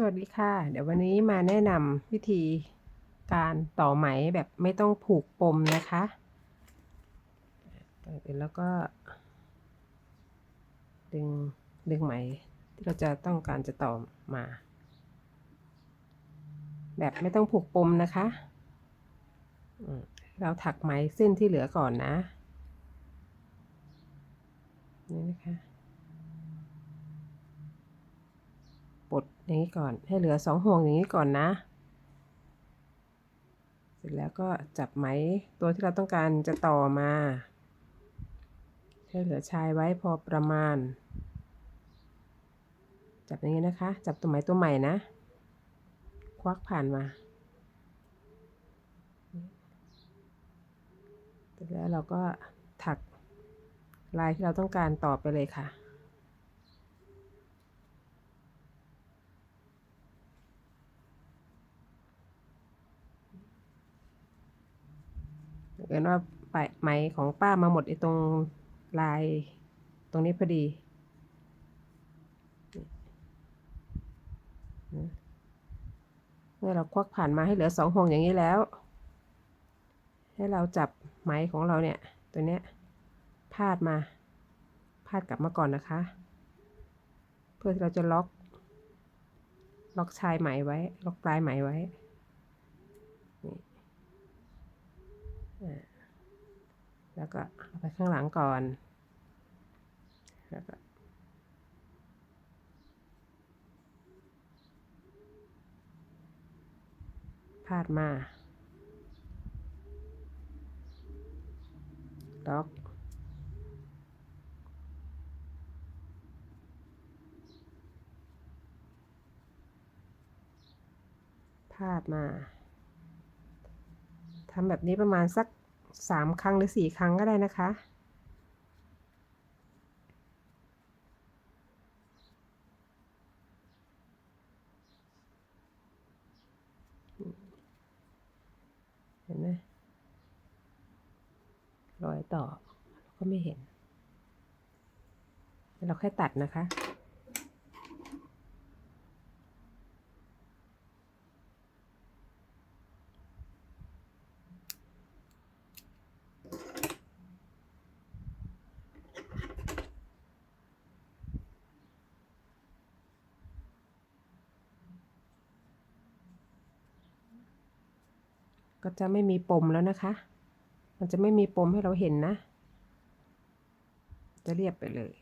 สวัสดีค่ะ เดี๋ยววันนี้มาแนะนำวิธีการต่อไหมแบบไม่ต้องผูกปมนะคะก่อนอื่นแล้วก็ ดึงดึงไหมที่เราจะต้องการจะต่อมา แบบไม่ต้องผูกปมนะคะเราถักไหมเส้นที่เหลือก่อนนะนี่นะคะ ปลด อย่างนี้ก่อนให้เหลือสองห่วงอย่างนี้ก่อนนะ เสร็จแล้วก็จับไหมตัวที่เราต้องการจะต่อมาให้เหลือชายไว้พอประมาณ จับอย่างนี้นะคะ จับตัวไหมตัวใหม่นะ ควักผ่านมาเสร็จแล้วเราก็ถักลายที่เราต้องการต่อไปเลยค่ะ เกินว่าปลายไหมของป้ามาหมดไอ้ตรงลายตรงนี้พอดีเมื่อเราควักผ่านมาให้เหลือสองห่วงอย่างนี้แล้ว ให้เราจับไหมของเราเนี่ย ตัวเนี้ยพาดมา พาดกลับมาก่อนนะคะ เพื่อที่เราจะล็อก ล็อกชายไหมไว้ ล็อกปลายไหมไว้ แล้วก็เอาไปข้างหลังก่อน แล้วก็พาดมา ล็อก พาดมา ทำแบบนี้ประมาณสักสามครั้งหรือสี่ครั้งก็ได้นะคะ เห็นไหมรอยต่อก็ไม่เห็น เราแค่ตัดนะคะ ก็จะไม่มีปมแล้วนะคะ มันจะไม่มีปมให้เราเห็นนะ จะเรียบไปเลย